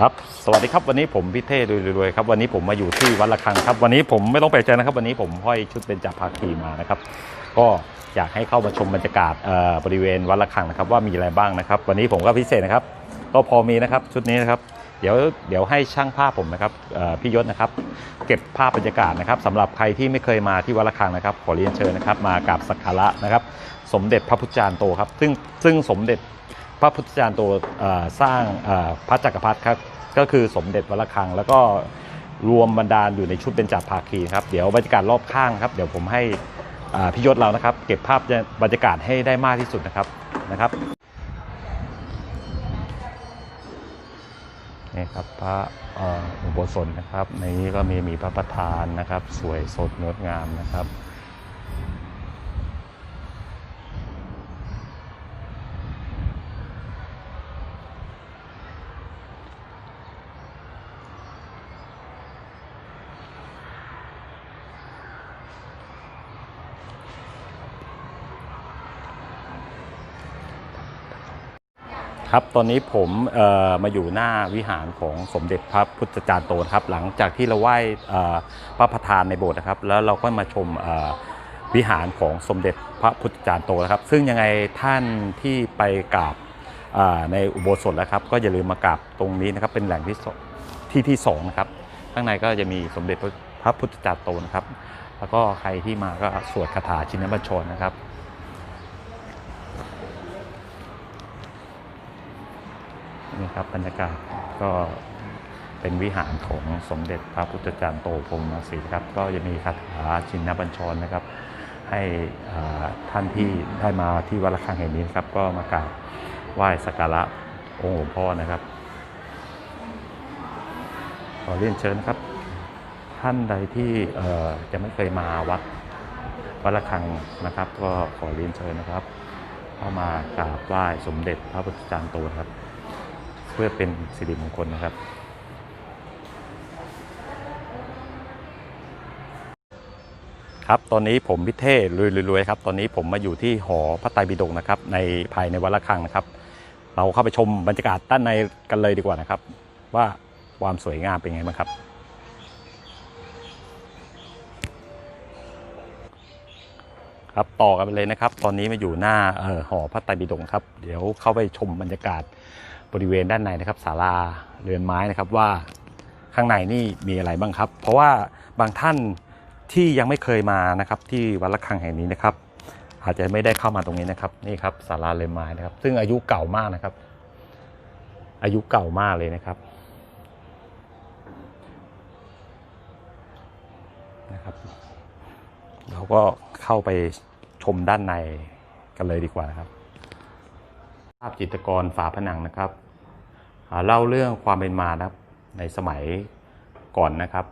ครับสวัสดีครับวันนี้ผมพิเทศรวยๆครับวันนี้ผมมาอยู่ที่วัดระฆังครับ วันนี้ผมไม่ต้องแปลกใจนะครับ วันนี้ผมห้อยชุดเป็นจ่าภาคีมานะครับ ก็อยากให้เข้ามาชมบรรยากาศบริเวณวัดระฆังนะครับ ว่ามีอะไรบ้างนะครับ วันนี้ผมก็พิเศษนะครับ ก็พอมีนะครับชุดนี้นะครับ เดี๋ยวเดี๋ยวให้ช่างภาพผมนะครับพี่ยศนะครับ เก็บภาพบรรยากาศนะครับสำหรับใครที่ไม่เคยมาที่วัดระฆังนะครับ ขอเรียนเชิญนะครับ มากราบสักการะนะครับ สมเด็จพระพุทธจารย์โตครับ ซึ่งซึ่งสมเด็จ พระพุทธจารย์ตเอ่อสร้างพระจักรพรรดิครับก็คือสมเด็จวัดระฆัง แล้วก็รวมบรรดาลอยู่ในชุดเป็นจับภาคีครับเดี๋ยวบรรยากาศรอบข้างครับเดี๋ยวผมให้พี่ยศเรานะครับ เก็บภาพบรรยากาศให้ได้มากที่สุดนะครับนะครับนี่ครับพระอ่ออุโบสถนะครับในนี้ก็มีมีพระประธานนะครับ สวยสดงดงามนะครับ ครับตอนนี้ผมมาอยู่หน้าวิหารของสมเด็จพระพุทธจารย์โตนะครับ หลังจากที่เราไหว้พระประธานในโบสถ์นะครับ แล้วเราก็มาชมวิหารของสมเด็จพระพุทธจารย์โตนะครับ ซึ่งยังไงท่านที่ไปกราบในอุโบสถแล้วครับ ก็อย่าลืมมากราบตรงนี้นะครับ เป็นแหล่งที่สองที่ที่สองนะครับข้างในก็จะมีสมเด็จพระพุทธจารย์โตนะครับ แล้วก็ใครที่มาก็สวดคาถาชินบัญชรนะครับ นี่ครับบรรยากาศก็เป็นวิหารของสมเด็จพระพุทธจารย์โตพรหมรังสีครับ ก็จะมีคาถาชินนบัญชรนะครับ ให้ท่านที่ได้มาที่วัดระฆังแห่งนี้ครับ ก็มากราบไหว้สักการะองค์หลวงพ่อนะครับ ขอเรียนเชิญนะครับ ท่านใดที่จะไม่เคยมาวัดวัดระฆังนะครับ ก็ขอเรียนเชิญนะครับ เข้ามากราบไหว้สมเด็จพระพุทธจารย์โตครับ พื่อเป็นสิริมงคลนะครับ ครับตอนนี้ผมพิเทศรวยๆครับตอนนี้ผมมาอยู่ที่หอพระไตรปิฎกนะครับในภายในวัดระฆังนะครับ เราเข้าไปชมบรรยากาศด้านในกันเลยดีกว่านะครับ ว่าความสวยงามเป็นไงบ้างครับครับต่อกันไปเลยนะครับ ตอนนี้มาอยู่หน้าเอ่อหอพระไตรปิฎกครับ เดี๋ยวเข้าไปชมบรรยากาศ บริเวณด้านในนะครับศาลาเรือนไม้นะครับว่าข้างในนี่มีอะไรบ้างครับ เพราะว่าบางท่านที่ยังไม่เคยมานะครับที่วัดระฆังแห่งนี้นะครับ อาจจะไม่ได้เข้ามาตรงนี้นะครับนี่ครับศาลาเรือนไม้นะครับ ซึ่งอายุเก่ามากนะครับ อายุเก่ามากเลยนะครับนะครับ เราก็เข้าไปชมด้านในกันเลยดีกว่าครับ ภาพจิตรกรฝาผนังนะครับเล่าเรื่องความเป็นมานะครับในสมัยก่อนนะครับ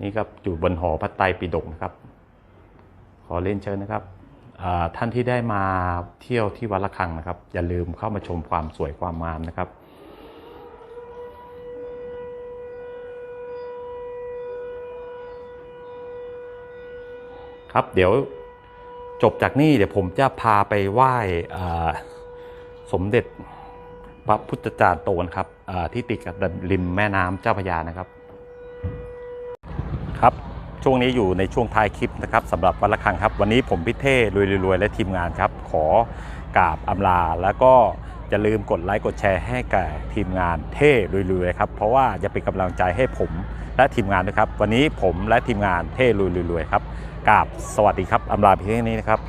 นี่ครับอยู่บนหอพระไตรปิฎกนะครับ ขอเล่นเชิญนะครับท่านที่ได้มาเที่ยวที่วัดระฆังนะครับ อย่าลืมเข้ามาชมความสวยความงามนะครับครับเดี๋ยวจบจากนี่เดี๋ยวผมจะพาไปไหว้อ่า สมเด็จพระพุทธจารย์โตนะครับที่ติดกับริมแม่น้ำเจ้าพยานะครับ ครับช่วงนี้อยู่ในช่วงท้ายคลิปนะครับสำหรับวันละครั้งครับ วันนี้ผมพิเท่รวยๆและทีมงานครับ ขอกราบอำลาแล้วก็อย่าลืมกดไลค์กดแชร์ให้กับทีมงานเท่รวยๆครับเพราะว่าจะเป็นกำลังใจให้ผมและทีมงานด้วยครับ วันนี้ผมและทีมงานเท่รวยๆครับกราบสวัสดีครับอำลาเพียงแค่นี้นะครับ